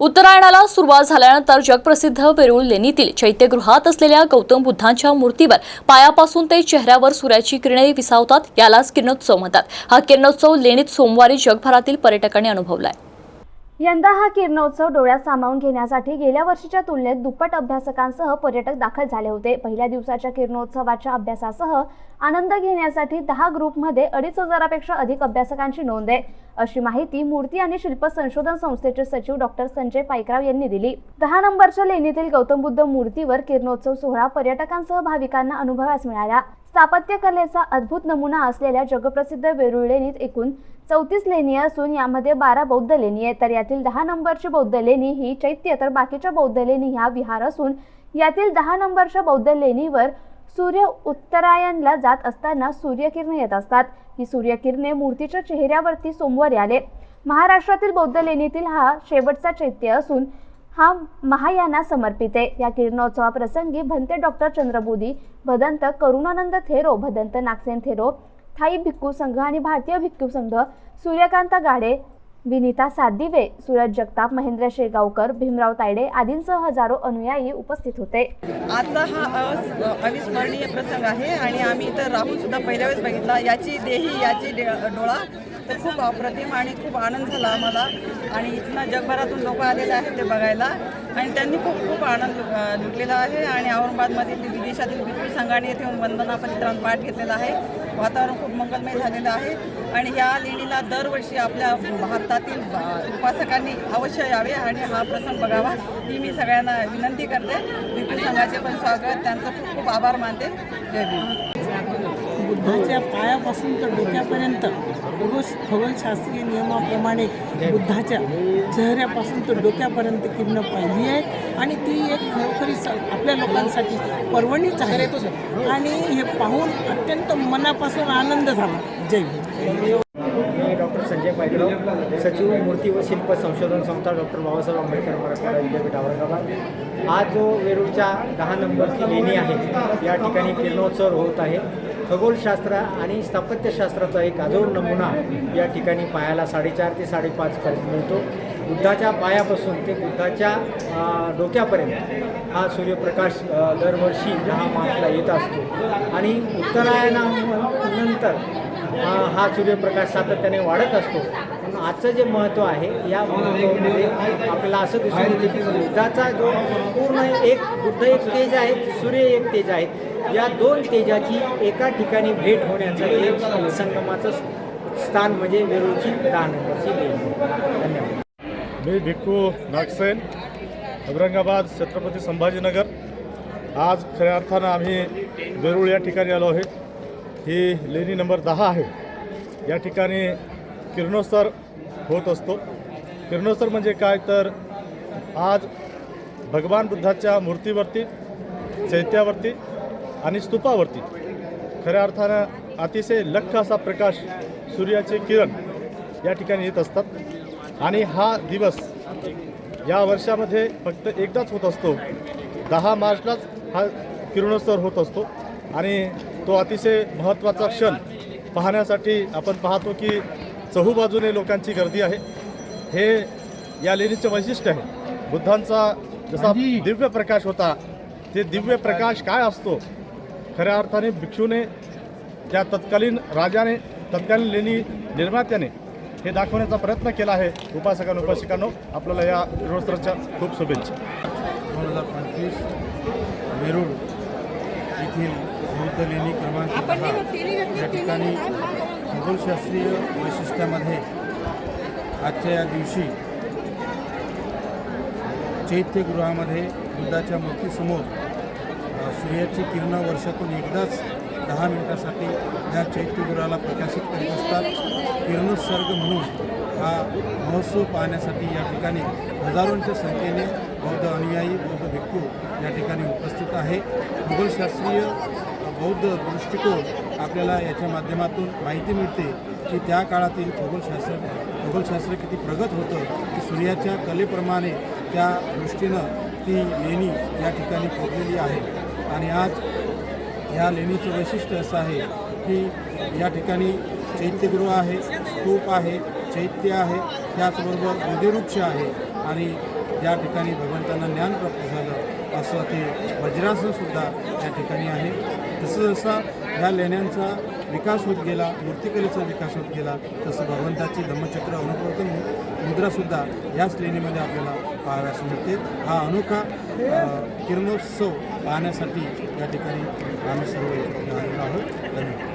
उत्तरायणाला सुरुवात झाल्यानंतर जगप्रसिद्ध वेरूळ लेणीतील चैत्यगृहात असलेल्या गौतम बुद्धांच्या मूर्तीवर पायापासून ते चेहऱ्यावर सूर्याची किरणे विसावतात. यालाच किरणोत्सव म्हणतात. हा किरणोत्सव लेणीत सोमवारी जगभरातील पर्यटकांनी अनुभवलाय. यंदा हा किरणोत्सव डोळ्यात सामावून घेण्यासाठी गेल्या वर्षीच्या तुलनेत दुप्पट अभ्यासकांसह पर्यटक दाखल झाले होते. पहिल्या दिवसाच्या किरणोत्सवाच्या अभ्यासासह आनंद घेण्यासाठी दहा ग्रुपमध्ये अडीच हजारापेक्षा अधिक अभ्यासकांची नोंद आहे. अशी माहिती मूर्ती आणि शिल्प संशोधन संस्थेचे सचिव डॉक्टर संजय पायकराव यांनी दिली. दहा नंबरच्या लेणीतील गौतम बुद्ध मूर्तीवर किरणोत्सव सोहळा पर्यटकांसह भाविकांना अनुभवास मिळाला. स्थापत्यकलेचा अद्भुत नमुना असलेल्या जगप्रसिद्ध वेरूळ लेणीत एकूण चौतीस लेणी असून यामध्ये बारा बौद्ध लेणी आहेत. तर यातील दहा नंबरची बौद्ध लेणी ही चैत्य तर बाकीच्या बौद्ध लेणी ह्या विहार असून यातील दहा नंबरच्या बौद्ध लेणीवर सूर्य उत्तरायणला जात असताना सूर्यकिरणे येत असतात. ही सूर्यकिरणे मूर्तीच्या चेहऱ्यावरती सोमवारी आले. महाराष्ट्रातील बौद्ध लेणीतील हा शेवटचा चैत्य असून हा महायाना समर्पित आहे. या किरणोत्सवाप्रसंगी भंते डॉक्टर चंद्रबोधी भदंत करुणानंद थेरो भदंत नागसेन थेरो थाई भिक्खू संघ आणि भारतीय भिक्खू संघ सूर्यकांत गाडे विनिता सादिवे सूरज जगताप महेंद्र शेगावकर भीमराव तायडे आदींसह हजारो अनुयायी उपस्थित होते. आजचा हा अविस्मरणीय प्रसंग आहे आणि आम्ही इथं राहून सुद्धा पहिल्या वेळेस बघितला. याची देही याची डोळा तर खूप अप्रतिम आणि खूप आनंद झाला आम्हाला. आणि इथनं जगभरातून लोक आलेले आहेत ते बघायला. आणि त्यांनी खूप खूप आनंद लुटलेला आहे. आणि औरंगाबादमधील विदेशातील विक्री संघाने येथे येऊन वंदना परित्राण पाठ घेतलेला आहे. वातावरण खूप मंगलमय झालेलं आहे. आणि या लेणीला दरवर्षी आपल्या भारतातील उपासकांनी अवश्य यावे. आणि हा प्रसंग बघावा ही मी सगळ्यांना विनंती करते. विपुल संघाचे पण स्वागत. त्यांचं खूप खूप आभार मानते. जय भीम. बुद्धाच्या पायापासून तर डोक्यापर्यंत खगोश खगोलशास्त्रीय नियमाप्रमाणे बुद्धाच्या चेहऱ्यापासून तर डोक्यापर्यंत किरणं पाहिली आहे आणि ती एक खरोखरी आपल्या लोकांसाठी पर्वणीच आहे. आणि हे पाहून अत्यंत मनापासून आनंद झाला. जय मी डॉक्टर संजय पायकराव सचिव मूर्ती व शिल्प संशोधन संस्था डॉक्टर बाबासाहेब आंबेडकर मराठवाडा विद्यापीठ औरंगाबाद. आज जो वेरूळच्या दहा नंबरची लेणी आहे या ठिकाणी किरणोत्सव होत आहे. खगोलशास्त्र आणि स्थापत्यशास्त्राचा एक अजोड नमुना या ठिकाणी पायाला साडेचार ते साडेपाचपर्यंत मिळतो. बुद्धाच्या पायापासून ते बुद्धाच्या डोक्यापर्यंत हा सूर्यप्रकाश दरवर्षी दहा मार्चला येत असतो. आणि उत्तरायणानंतर हा हा सूर्यप्रकाश सातत्याने वाढत असतो. पण आजचं जे महत्त्व आहे या महत्त्वामध्ये आपल्याला असं दिसून येते की बुद्धाचा जो पूर्ण एक बुद्ध एक तेज आहे सूर्य एक तेज आहेत या दोन तेजाची एका ठिकाणी भेट होण्याचं एक संगमाचं स्थान म्हणजे वेरूळची दहा नंबरची लेणी धन्यवाद. मी भिक्खू नागसेन औरंगाबाद छत्रपती संभाजीनगर. आज खऱ्या अर्थानं आम्ही वेरूळ या ठिकाणी आलो आहे. ही लेणी नंबर दहा आहे. या ठिकाणी किरणोत्सर होत असतो. किरणोत्सर म्हणजे काय? तर आज भगवान बुद्धाच्या मूर्तीवरती चैत्यावरती आणि स्तूपावरती खऱ्या अर्थानं अतिशय लख असा प्रकाश सूर्याचे किरण या ठिकाणी येत असतात. आणि हा दिवस या वर्षामध्ये फक्त एकदाच होत असतो. दहा मार्चलाच हा किरणोत्सव होत असतो. आणि तो अतिशय महत्त्वाचा क्षण पाहण्यासाठी आपण पाहतो की चहूबाजूने लोकांची गर्दी आहे. हे या लेणीचं वैशिष्ट्य आहे. बुद्धांचा जसा दिव्य प्रकाश होता ते दिव्य प्रकाश काय असतो? खऱ्या अर्थाने भिक्षूने त्या तत्कालीन राजाने तत्कालीन लेणी निर्मात्याने हे दाखवण्याचा प्रयत्न केला आहे. उपासकांनो उपासिकांनो आपल्याला या किरणोत्सवाच्या खूप शुभेच्छा. दोन हजार पंचवीस वेरूळ. येथील बौद्ध लेणी क्रमांक दहा या ठिकाणी खगोलशास्त्रीय वैशिष्ट्यामध्ये आजच्या या दिवशी चैत्यगृहामध्ये बुद्धाच्या मूर्तीसमोर सूर्याची किरणं वर्षातून एकदाच दहा मिनिटासाठी या चैत्यगृहाला प्रकाशित करीत असतात. किरणोत्सर्ग म्हणून हा महोत्सव पाहण्यासाठी या ठिकाणी हजारोंच्या संख्येने बौद्ध अनुयायी भिक्खू या ठिकाणी उपस्थित आहे. भूगोलशास्त्रीय बौद्ध दृष्टिकोन आपल्याला याच्या माध्यमातून माहिती मिळते की त्या काळातील खगोलशास्त्र खगोलशास्त्र किती प्रगत होतं की सूर्याच्या कलेप्रमाणे त्या दृष्टीनं ती लेणी या ठिकाणी खोदलेली आहे. आणि आज ह्या लेणीचं वैशिष्ट्य असं आहे की या ठिकाणी चैत्यगृह आहे स्तूप आहे चैत्य आहे त्याचबरोबर बोधिवृक्ष आहे. आणि या ठिकाणी भगवंतांना ज्ञान प्राप्त झालं. असं ते वज्रासनसुद्धा या ठिकाणी आहे. जसं जसा ह्या लेण्यांचा विकास होत गेला मूर्तिकलेचा विकास होत गेला तसं भगवंताची धम्मचक्र अनुप्रवर्तन मुद्रासुद्धा याच लेणीमध्ये आपल्याला पाहाव्यास मिळते. हा अनोखा किरणोत्सव पाहण्यासाठी या ठिकाणी आम्ही सर्व आलेलो आहोत. धन्यवाद.